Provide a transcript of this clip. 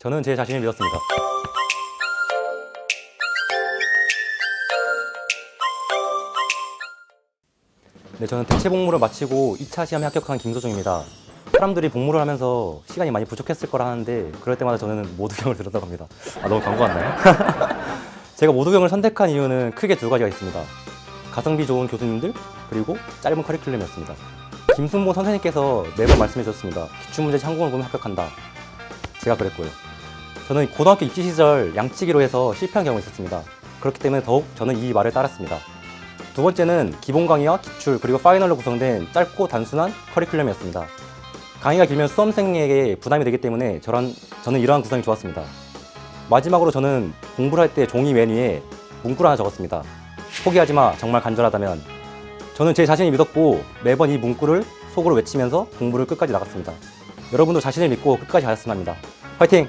저는 제 자신을 믿었습니다. 네, 저는 대체 복무를 마치고 2차 시험에 합격한 김소중입니다. 사람들이 복무를 하면서 시간이 많이 부족했을 거라 하는데 그럴 때마다 저는 모두경을 들었다고 합니다. 아, 너무 광고 같나요? 제가 모두경을 선택한 이유는 크게 두 가지가 있습니다. 가성비 좋은 교수님들 그리고 짧은 커리큘럼이었습니다. 김순봉 선생님께서 매번 말씀해 주셨습니다. 기출문제 참고를 보면 합격한다. 제가 그랬고요. 저는 고등학교 입시 시절 양치기로 해서 실패한 경험이 있었습니다. 그렇기 때문에 더욱 저는 이 말을 따랐습니다. 두 번째는 기본 강의와 기출 그리고 파이널로 구성된 짧고 단순한 커리큘럼이었습니다. 강의가 길면 수험생에게 부담이 되기 때문에 저런, 저는 이러한 구성이 좋았습니다. 마지막으로 저는 공부를 할 때 종이 맨 위에 문구를 하나 적었습니다. 포기하지 마, 정말 간절하다면. 저는 제 자신이 믿었고 매번 이 문구를 속으로 외치면서 공부를 끝까지 나갔습니다. 여러분도 자신을 믿고 끝까지 가셨으면 합니다. 화이팅!